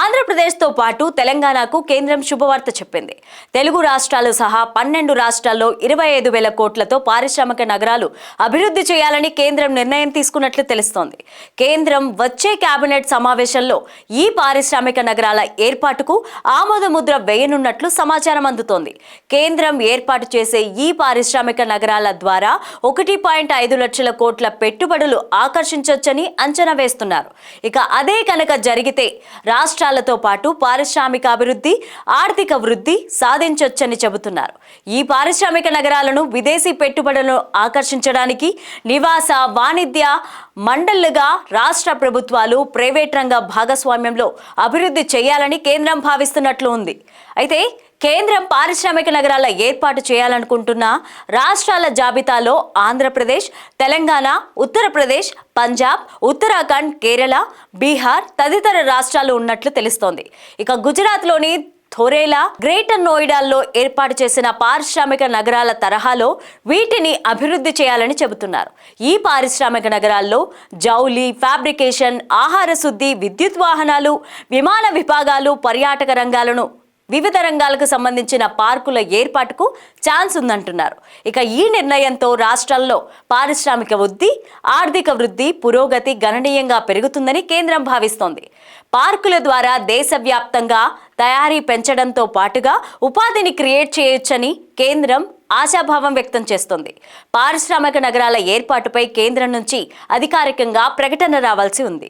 ఆంధ్రప్రదేశ్తో పాటు తెలంగాణకు కేంద్రం శుభవార్త చెప్పింది. తెలుగు రాష్ట్రాలు సహా పన్నెండు రాష్ట్రాల్లో ఇరవై ఐదు వేల కోట్లతో పారిశ్రామిక నగరాలు అభివృద్ధి చేయాలని కేంద్రం నిర్ణయం తీసుకున్నట్లు తెలుస్తోంది. కేంద్రం వచ్చే కేబినెట్ సమావేశంలో ఈ పారిశ్రామిక నగరాల ఏర్పాటుకు ఆమోదముద్ర వేయనున్నట్లు సమాచారం అందుతోంది. కేంద్రం ఏర్పాటు చేసే ఈ పారిశ్రామిక నగరాల ద్వారా ఒకటి పాయింట్ ఐదు లక్షల కోట్ల పెట్టుబడులు ఆకర్షించొచ్చని అంచనా వేస్తున్నారు. ఇక అదే కనుక జరిగితే రాష్ట్ర రాష్ట్రాలతో పాటు పారిశ్రామిక అభివృద్ధి ఆర్థిక వృద్ధి సాధించొచ్చని చెబుతున్నారు. ఈ పారిశ్రామిక నగరాలను విదేశీ పెట్టుబడులను ఆకర్షించడానికి నివాస వాణిజ్య మండళ్ళుగా రాష్ట్ర ప్రభుత్వాలు ప్రైవేట్ రంగ భాగస్వామ్యంలో అభివృద్ధి చేయాలని కేంద్రం భావిస్తున్నట్లు ఉంది. అయితే కేంద్రం పారిశ్రామిక నగరాల ఏర్పాటు చేయాలనుకుంటున్న రాష్ట్రాల జాబితాలో ఆంధ్రప్రదేశ్ తెలంగాణ ఉత్తరప్రదేశ్ పంజాబ్ ఉత్తరాఖండ్ కేరళ బీహార్ తదితర రాష్ట్రాలు ఉన్నట్లు తెలుస్తోంది. ఇక గుజరాత్లోని థోరేలా గ్రేటర్ నోయిడాల్లో ఏర్పాటు చేసిన పారిశ్రామిక నగరాల తరహాలో వీటిని అభివృద్ధి చేయాలని చెబుతున్నారు. ఈ పారిశ్రామిక నగరాల్లో జౌలి ఫ్యాబ్రికేషన్ ఆహార శుద్ధి విద్యుత్ వాహనాలు విమాన విభాగాలు పర్యాటక రంగాలను వివిధ రంగాలకు సంబంధించిన పార్కుల ఏర్పాటుకు ఛాన్స్ ఉందంటున్నారు. ఇక ఈ నిర్ణయంతో రాష్ట్రాల్లో పారిశ్రామిక వృద్ధి ఆర్థిక వృద్ధి పురోగతి గణనీయంగా పెరుగుతుందని కేంద్రం భావిస్తోంది. పార్కుల ద్వారా దేశవ్యాప్తంగా తయారీ పెంచడంతో పాటుగా ఉపాధిని క్రియేట్ చేయొచ్చని కేంద్రం ఆశాభావం వ్యక్తం చేస్తోంది. పారిశ్రామిక నగరాల ఏర్పాటుపై కేంద్రం నుంచి అధికారికంగా ప్రకటన రావాల్సి ఉంది.